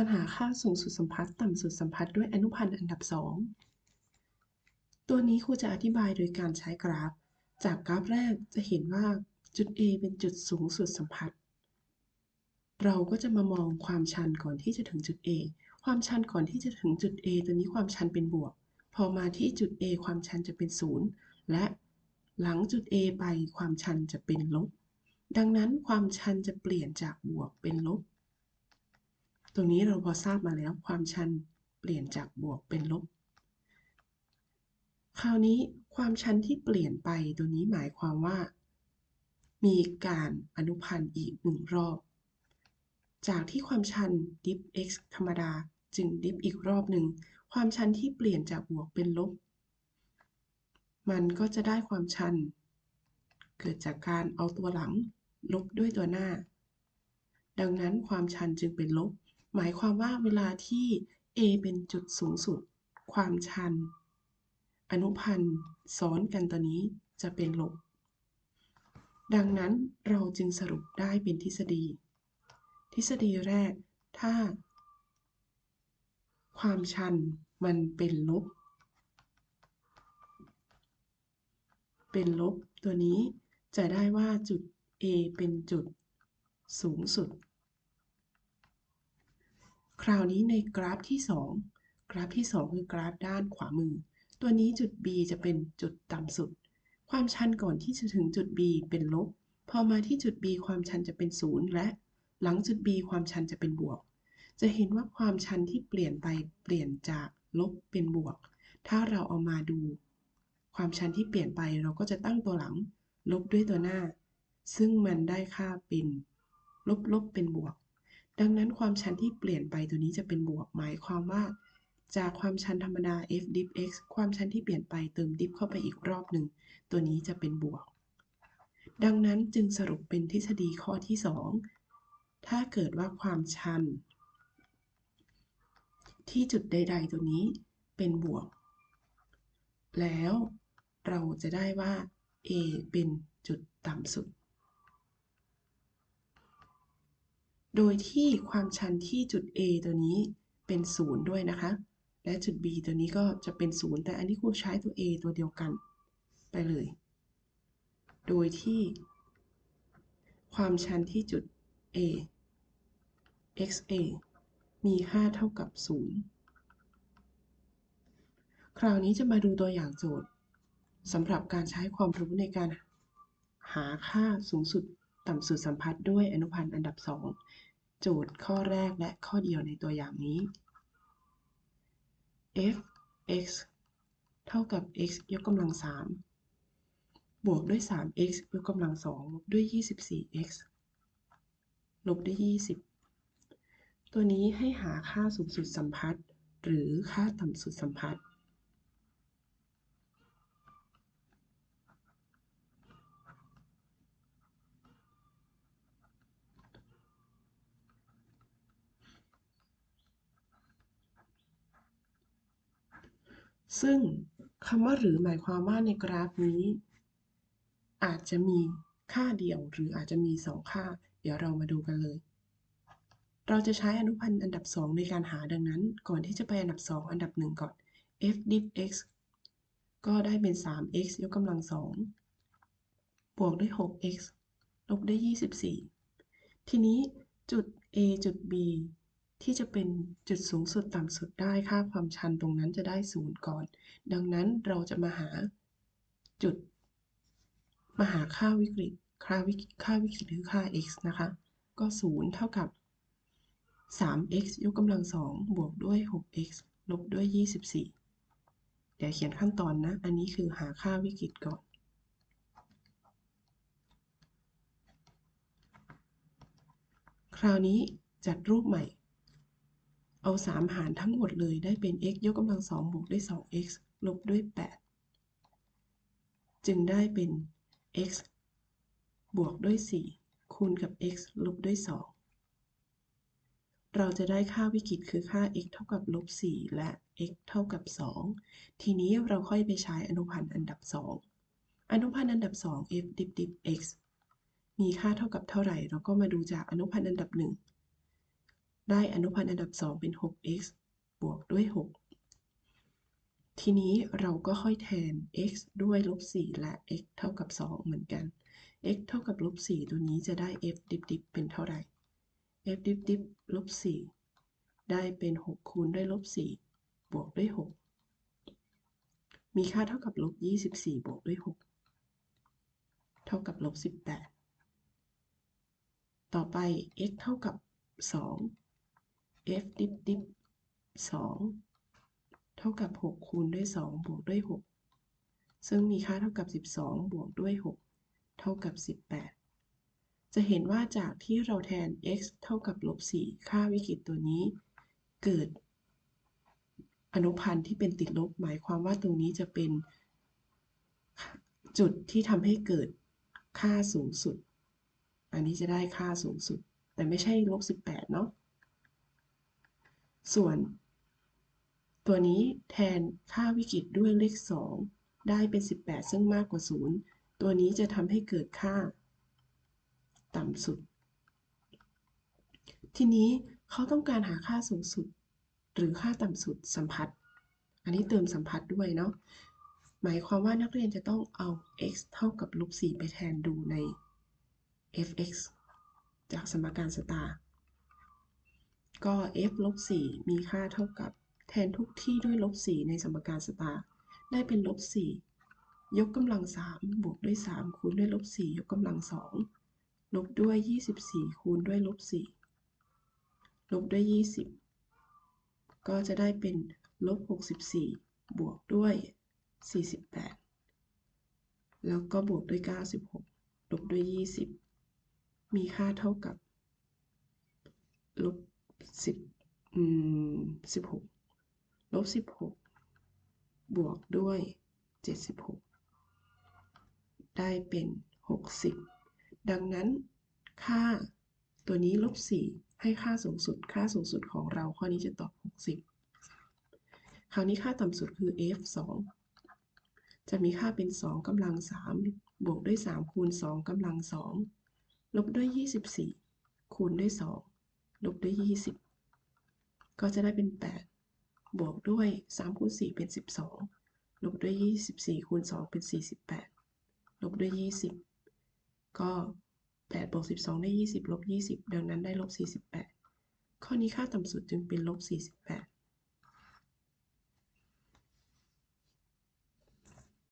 การหาค่าสูงสุดสัมพัทธ์ต่ำสุดสัมพัทธ์ด้วยอนุพันธ์อันดับ 2 ตัวนี้ครูจะอธิบายโดยการใช้กราฟ จากกราฟแรกจะเห็นว่าจุด A เป็นจุดสูงสุดสัมพัทธ์เราก็จะมามองความชันก่อนที่จะถึงจุด A ความชันก่อนที่จะถึงจุด A ตัวนี้ความชันเป็นบวก พอมาที่จุด A ความชันจะเป็น 0 และหลังจุด A ไปความชันจะเป็นลบ ดังนั้นความชันจะเปลี่ยนจากบวกเป็นลบ รงนี้เราพอทราบมาแล้วความชันเปลี่ยนจากบวกเป็นลบ คราวนี้ความชันที่เปลี่ยนไปตัวนี้หมายความว่า มีการอนุพันธ์อีกหนึ่งรอบ จากที่ความชันดิฟ x ธรรมดาจึงดิฟอีกรอบหนึ่ง ความชันที่เปลี่ยนจากบวกเป็นลบ มันก็จะได้ความชัน เกิดจากการเอาตัวหลังลบด้วยตัวหน้า ดังนั้นความชันจึงเป็นลบ หมายความว่าเวลาที่ a เป็นจุดสูงสุด ความชัน อนุพันธ์ซ้อนกันตัวนี้จะเป็นลบ ดังนั้นเราจึงสรุปได้เป็นทฤษฎี ทฤษฎีแรก ถ้า ความชันมันเป็นลบ เป็นลบตัวนี้จะได้ว่าจุด A เป็นจุดสูงสุด คราวนี้ในกราฟที่ 2 กราฟที่ 2 คือกราฟด้านขวามือ ตัวนี้จุด B จะเป็นจุดต่ำสุด ความชันก่อนที่จะถึงจุด B เป็นลบ พอมาที่จุด B ความชันจะเป็น 0 และหลังจุด B ความชันจะเป็นบวก จะเห็นว่าความชันที่เปลี่ยนไปเปลี่ยนจากลบเป็นบวก ถ้าเราเอามาดู ความชันที่เปลี่ยนไปเราก็จะตั้งตัวหลัง ลบด้วยตัวหน้า ซึ่งมันได้ค่าเป็น ลบลบเป็นบวก ดังนั้นความชันที่เปลี่ยนไปตัวนี้จะเป็นบวกหมายความว่า จากความชันธรรมดา f div x ความชันที่เปลี่ยนไปเติม div เข้าไปอีกรอบหนึ่ง ตัวนี้จะเป็นบวก ดังนั้นจึงสรุปเป็นทฤษฎีข้อที่ 2 ถ้าเกิดว่าความชัน ที่จุดใด ๆ ตัวนี้เป็นบวก แล้วเราจะได้ว่า A เป็นจุดต่ำสุด โดยที่ความชันที่จุด A ตัวนี้เป็น 0 ด้วยนะคะ และจุด B ตัวนี้ก็จะเป็น 0 แต่อันนี้ครูใช้ตัว A ตัวเดียวกัน ไปเลย โดยที่ความชันที่จุด A xa มีค่าเท่ากับ 0 คราวนี้จะมาดูตัวอย่างโจทย์สำหรับการใช้ความรู้ในการหาค่าสูงสุดต่ำสุดสัมพัทธ์ด้วยอนุพันธ์อันดับ 2 โจทย์ข้อแรกและข้อเดียวในตัวอย่างนี้ f x เท่ากับ x ยกกำลัง 3 บวกด้วย 3x ยกกำลัง 2 ลบด้วย 24x ลบด้วย 20 ตัวนี้ให้หาค่าสูงสุดสัมพัทธ์ หรือค่าต่ำสุดสัมพัทธ์ ซึ่งคำว่าหรือหมายความว่าในกราฟนี้ อาจจะมีค่าเดียวหรืออาจจะมี 2 ค่า เดี๋ยวเรามาดูกันเลย เราจะใช้อนุพันธ์อันดับ 2 ในการหาดังนั้น ก่อนที่จะไปอันดับ 2 อันดับ 1 ก่อน f div x ก็ได้เป็น 3x ยกกำลัง 2 บวกด้วย 6x ลบด้วย 24 ทีนี้จุด a จุด b ที่จะเป็นจุดสูงสุดต่ำสุดได้ค่าความชันตรงนั้นจะได้ศูนย์ก่อน ดังนั้นเราจะมาหาจุด มาหาค่าวิกฤต ค่าวิกฤตค่าวิกฤตคือค่า x นะคะ ก็ 0 เท่ากับ 3x ยกกำลัง 2 บวกด้วย 6x ลบด้วย 24 เดี๋ยวเขียนขั้นตอนนะ อันนี้คือหาค่าวิกฤตก่อนคราวนี้จัดรูปใหม่ เอา 3 หารทั้งหมดเลยได้เป็น x ยกกำลัง 2 บวกด้วย 2x ลบด้วย 8 จึงได้เป็น x บวกด้วย 4 คูณกับ x ลบด้วย 2 เราจะได้ค่าวิกฤตคือค่า x เท่ากับลบ 4 และ x เท่ากับ 2 ทีนี้เราค่อยไปใช้อนุพันธ์อันดับ 2 อนุพันธ์อันดับ 2 f div div x มีค่าเท่ากับเท่าไหร่ เราก็มาดูจากอนุพันธ์อันดับ 1 ได้อนุพันธ์อันดับ 2 เป็น 6x บวกด้วย 6 ทีนี้เราก็ค่อยแทน x ด้วยลบ 4 และ x เท่ากับ 2 เหมือนกัน x เท่ากับลบ 4 ตัวนี้จะได้ f ดิบดิบเป็นเท่าไหร่ f ดิบดิบลบ 4 ได้เป็น 6 คูณด้วยลบ 4 บวกด้วย 6 มีค่าเท่ากับลบ 24 บวกด้วย 6 เท่ากับลบ 18 ต่อไป x เท่ากับ 2 f ดิบดิบ2เท่ากับ 6 คูณด้วย 2 บวกด้วย 6 ซึ่งมีค่าเท่ากับ 12 บวกด้วย 6 เท่ากับ 18 จะเห็นว่าจากที่เราแทน x เท่ากับลบ 4 ค่าวิกฤตตัวนี้ เกิด อนุพันธ์ที่เป็นติดลบ หมายความว่าตรงนี้จะเป็น จุดที่ทำให้เกิดค่าสูงสุด อันนี้จะได้ค่าสูงสุด แต่ไม่ใช่ลบ 18 เนาะ ส่วน ตัวนี้แทนค่าวิกฤตด้วยเลข 2 ได้เป็น 18 ซึ่งมากกว่า 0 ตัวนี้จะทำให้เกิดค่า ต่ำสุด ทีนี้เขาต้องการหาค่าสูงสุด หรือค่าต่ำสุดสัมพัทธ์ อันนี้เติมสัมพัทธ์ด้วยเนาะหมายความว่านักเรียนจะต้องเอา x เท่ากับลบ4ไปแทนดูใน f(x) จากสมการสตาร์ ก็ f ลบ4มีค่าเท่ากับแทนทุกที่ด้วยลบ4ในสมการสตาร์ได้เป็นลบ4ยกกำลัง 3 บวกด้วย 3 คูณด้วยลบ4ยกกำลัง 2 ลบด้วย 24 คูณด้วยลบ4ลบด้วย 20 ก็จะได้เป็นลบ64 บวกด้วย 48 แล้วก็บวกด้วย 96 ลบด้วย 20 มีค่าเท่ากับลบ 10อืม16ลบ16บหกบวกด้วย76ได้เป็น60ดังนั้นค่าตัวนี้ลบ4ให้ค่าสูงสุด ค่าสูงสุดของเราข้อนี้จะตอบ60คราวนี้ค่าต่ำสุดคือ f 2จะมีค่าเป็น 2กำลัง 3 บวกด้วย 3 คูณ 2กำลัง 2 ลบด้วย 24 คูณด้วย 2 ลบด้วย 20 ก็จะได้เป็น 8 บวกด้วย3คูณ4เป็น 12 ลบด้วย 24คูณ2เป็น 48 ลบด้วย 20 ก็8บวก12 ได้ 20 ลบ 20 ดังนั้นได้ลบ 48 ข้อนี้ค่าต่ำสุดจึงเป็นลบ 48